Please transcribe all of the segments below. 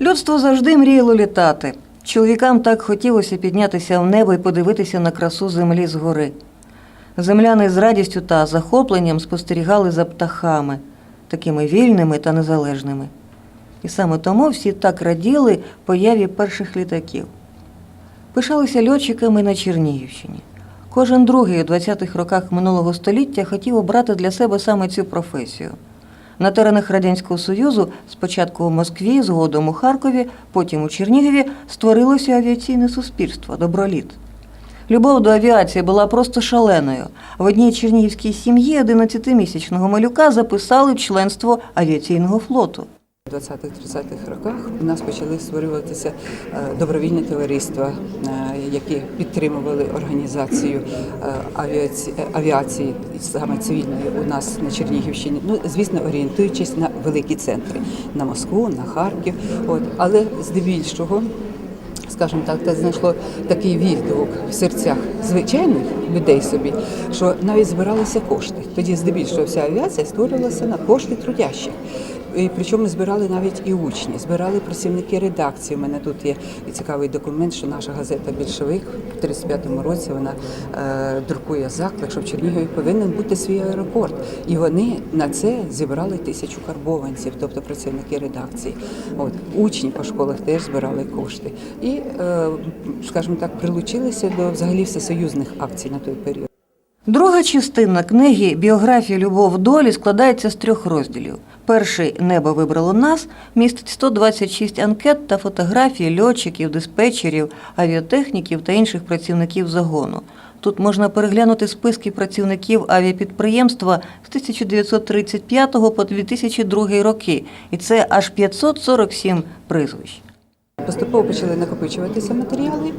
Людство завжди мріяло літати. Чоловікам так хотілося піднятися в небо і подивитися на красу землі згори. Земляни з радістю та захопленням спостерігали за птахами, такими вільними та незалежними. І саме тому всі так раділи появі перших літаків. Пишалися льотчиками на Чернігівщині. Кожен другий у 20-х роках минулого століття хотів обрати для себе саме цю професію. На теренах Радянського Союзу, спочатку у Москві, згодом у Харкові, потім у Чернігові, створилося авіаційне суспільство Доброліт. Любов до авіації була просто шаленою. В одній чернігівській сім'ї 11-місячного малюка записали в членство авіаційного флоту. У 20-30-х роках у нас почали створюватися е, добровільні товариства, е, які підтримували організацію е, авіаці- е, авіації саме цивільної у нас на Чернігівщині. Ну звісно, орієнтуючись на великі центри на Москву, на Харків. От але здебільшого. Скажімо так, це знайшло такий відгук в серцях звичайних людей собі, що навіть збиралися кошти. Тоді здебільшого вся авіація створювалася на кошти трудящих. І причому збирали навіть і учні, збирали працівники редакції. У мене тут є і цікавий документ, що наша газета Більшовик в 35-му році вона е, друкує заклик, що в Чернігові повинен бути свій аеропорт. І вони на це зібрали тисячу карбованців, тобто працівники редакції. От учні по школах теж збирали кошти. І, е, скажімо так, прилучилися до взагалі всесоюзних акцій на той період. Друга частина книги Біографія Любов долі складається з трьох розділів. Перший Небо вибрало нас містить 126 анкет та фотографії льотчиків, диспетчерів, авіатехніків та інших працівників загону. Тут можна переглянути списки працівників авіапідприємства з 1935 по 2002 роки, і це аж 547 прізвищ. Поступово почали накопичуватися матеріали,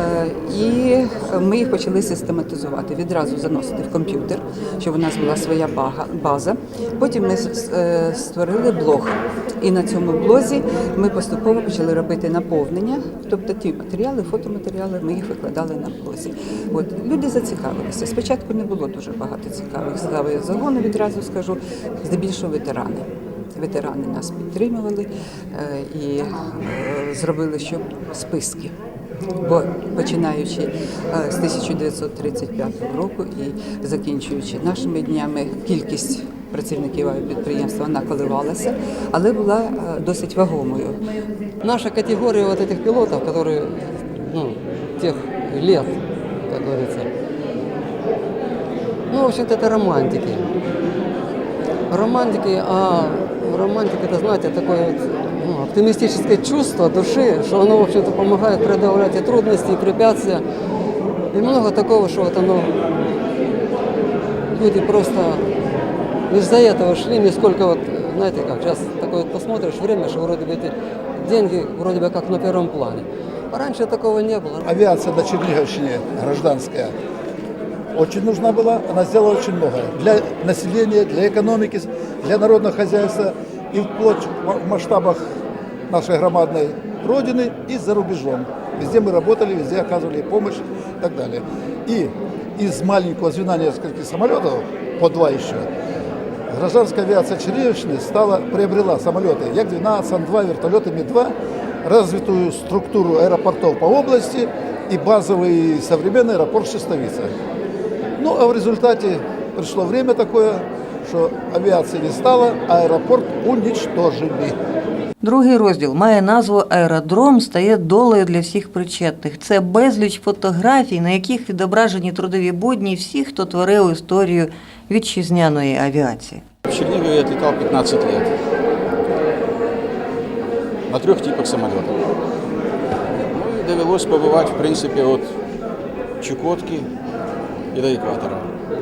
е, і ми їх почали систематизувати. Відразу заносити в комп'ютер, щоб у нас була своя база. Потім ми е, створили блог. І на цьому блозі ми поступово почали робити наповнення, тобто ті матеріали, фотоматеріали, ми їх викладали на блозі. От люди зацікавилися. Спочатку не було дуже багато цікавих цікавих загону, відразу скажу, здебільшого ветерани Ветерани нас підтримували е, і е, зробили що списки. Бо починаючи е, з 1935 року і закінчуючи нашими днями, кількість працівників авіапідприємства вона коливалася, але була е, досить вагомою. Наша категория вот этих пилотов, которые, ну, тех лет, как говорится, ну, в общем-то, это романтики. Романтики, а романтика, это, знаете, такое вот, ну, оптимистическое чувство души, что оно, в общем-то, помогает преодолевать и трудности, и препятствия. И много такого, что вот оно, люди просто не из-за этого шли, не сколько вот, знаете как, сейчас такое вот посмотришь время, что вроде бы эти деньги вроде бы как на первом плане. А раньше такого не было. Авиация на Черниговщине гражданская очень нужна была. Она сделала очень много для населения, для экономики, для народного хозяйства и вплоть в масштабах нашей громадной родины и за рубежом. Везде мы работали, везде оказывали помощь и так далее. И из маленького звена нескольких самолетов, по два еще, гражданская авиация Чернигівщини стала, приобрела самолеты Як-12, Ан-2, вертолеты Ми-2, развитую структуру аэропортов по области и базовый современный аэропорт Шестовица. Ну, а в результате пришло время такое, что авиации не стало, а аэропорт уничтожили. Другий розділ має назву Аеродром стає долею для всіх причетних. Це безліч фотографій, на яких відображені трудові будні всіх, хто творив історію вітчизняної авіації. В Чернигове я отлетал 15 лет. На трех типах самолетов. Ну и довелось побывать, в принципе, от Чукотки и до экватора.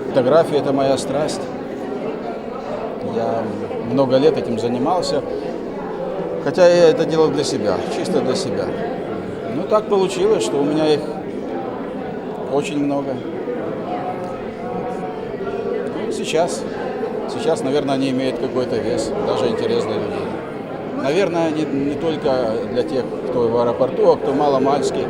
Фотография – это моя страсть. Я много лет этим занимался. Хотя я это делал для себя, чисто для себя. Ну так получилось, что у меня их очень много. Ну, сейчас, сейчас, наверное, они имеют какой-то вес, даже интерес для людей. Наверное, не, не только для тех, кто в аэропорту, а кто мало-мальски э,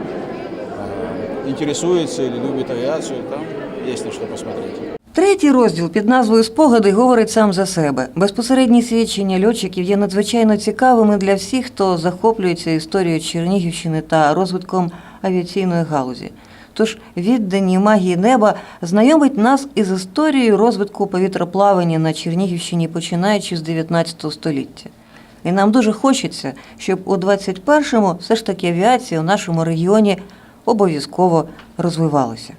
интересуется или любит авиацию, там есть на что посмотреть. Третій розділ під назвою Спогади говорить сам за себе. Безпосередні свідчення льотчиків є надзвичайно цікавими для всіх, хто захоплюється історією Чернігівщини та розвитком авіаційної галузі. Тож віддані магії неба знайомить нас із історією розвитку повітроплавання на Чернігівщині, починаючи з 19 століття. І нам дуже хочеться, щоб у 21-му все ж таки авіація у нашому регіоні обов'язково розвивалася.